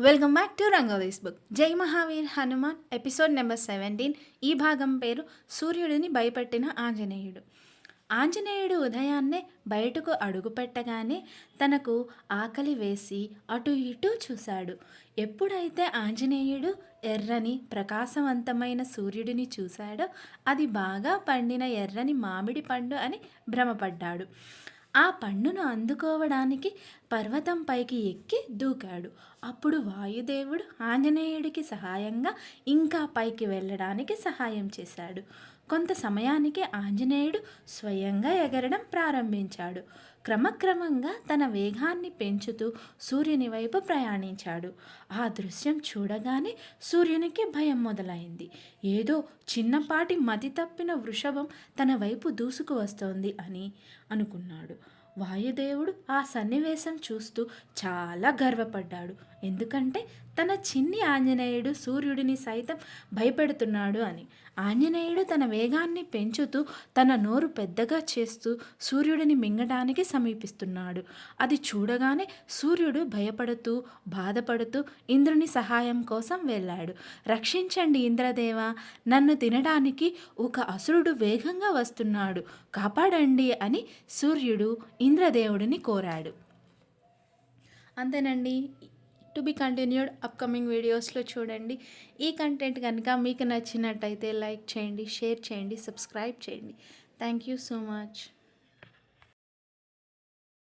Welcome back to Rangolis book Jai Mahavir Hanuman episode number seventeen ఈ భాగం పేరు సూర్యుడిని భయపెట్టిన ఆంజనేయుడు. ఆంజనేయుడు ఉదయాన్నే బయటకు అడుగుపెట్టగానే తనకు ఆకలి వేసి అటు ఇటు చూశాడు. ఎప్పుడైతే ఆంజనేయుడు ఎర్రని ప్రకాశవంతమైన సూర్యుడిని చూశాడో అది బాగా పండిన ఎర్రని మామిడి పండు అని భ్రమపడ్డాడు. ఆ పండును అందుకోవడానికి పర్వతం పైకి ఎక్కి దూకాడు. అప్పుడు వాయుదేవుడు ఆంజనేయుడికి సహాయంగా ఇంకా పైకి వెళ్ళడానికి సహాయం చేశాడు. కొంత సమయానికి ఆంజనేయుడు స్వయంగా ఎగరడం ప్రారంభించాడు. క్రమక్రమంగా తన వేగాన్ని పెంచుతూ సూర్యుని వైపు ప్రయాణించాడు. ఆ దృశ్యం చూడగానే సూర్యునికి భయం మొదలైంది. ఏదో చిన్నపాటి మతి తప్పిన వృషభం తన వైపు దూసుకు వస్తోంది అని అనుకున్నాడు. వాయుదేవుడు ఆ సన్నివేశం చూస్తూ చాలా గర్వపడ్డాడు. ఎందుకంటే తన చిన్ని ఆంజనేయుడు సూర్యుడిని సైతం భయపెడుతున్నాడు అని. ఆంజనేయుడు తన వేగాన్ని పెంచుతూ తన నోరు పెద్దగా చేస్తూ సూర్యుడిని మింగడానికి సమీపిస్తున్నాడు. అది చూడగానే సూర్యుడు భయపడుతూ బాధపడుతూ ఇంద్రుని సహాయం కోసం వెళ్ళాడు. రక్షించండి ఇంద్రదేవ నన్ను తినడానికి ఒక అసురుడు వేగంగా వస్తున్నాడు. కాపాడండి అని సూర్యుడు ఇంద్రదేవుడిని కోరాడు. అంతేనండి. టు బి కంటిన్యూడ్ అప్కమింగ్ వీడియోస్లో చూడండి. ఈ కంటెంట్ కనుక మీకు నచ్చినట్టయితే లైక్ చేయండి షేర్ చేయండి సబ్స్క్రైబ్ చేయండి. Thank you so much.